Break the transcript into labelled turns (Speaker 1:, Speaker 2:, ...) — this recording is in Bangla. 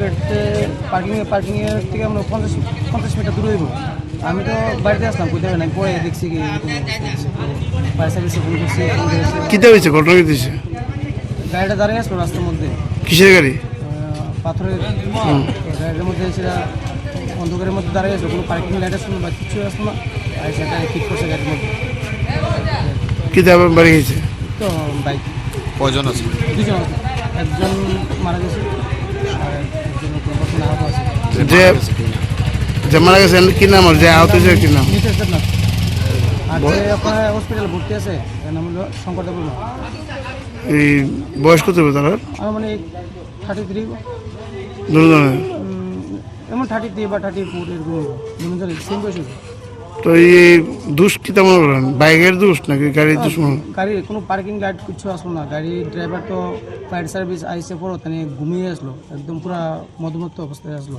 Speaker 1: গেটে পার্কিং পার্কিংয়ের থেকে আমরা পঞ্চাশ পঞ্চাশ মিটার দূরে হইব। আমি তো বাড়িতে আসলাম কোথাও না পরে দেখছি কি ফায়ার সার্ভিসে ফোন করছি।
Speaker 2: কিতা হয়েছে ঘটনা কি দিয়েছে
Speaker 1: গাড়িটা দাঁড়িয়ে আসলো রাস্তার মধ্যে।
Speaker 2: কিসের গাড়ি?
Speaker 1: পাথরের। গাড়ির মধ্যে সেটা অন্ধকারের মধ্যে দাঁড়িয়ে আসলো কোনো পার্কিং লাইট আসলো না বা কিছু আসলো না আর সেটা ঠিক করছে গাড়ির মধ্যে।
Speaker 2: কিতা আবার বাড়ি গেছে?
Speaker 1: তো বাইক।
Speaker 3: কয়জন আছে?
Speaker 1: দুজন একজন মারা গেছে আর একজন কোনো রকম আহত আছে
Speaker 2: যে যে মারা গেছে কি নাম? যে আহত হয়েছে কি নাম?
Speaker 1: হসপিটালে ভর্তি আছে এর নাম হলো শঙ্কর
Speaker 2: এই বয়স কত হবে তার?
Speaker 1: আমার মানে থার্টি থ্রি এমন থার্টি থ্রি বা থার্টি ফোর এরকম দুজন সেম বয়স
Speaker 2: তো এই দোষ করেন? বাইকের দোষ নাকি গাড়ির দোষ মনে
Speaker 1: গাড়ি কোনো পার্কিং লাইট কিছু আসলো না। গাড়ির ড্রাইভার তো ফায়ার সার্ভিস আইসে পড়ো তাহলে ঘুমিয়ে আসলো। একদম পুরা মধ্যমত্ত অবস্থায় আসলো।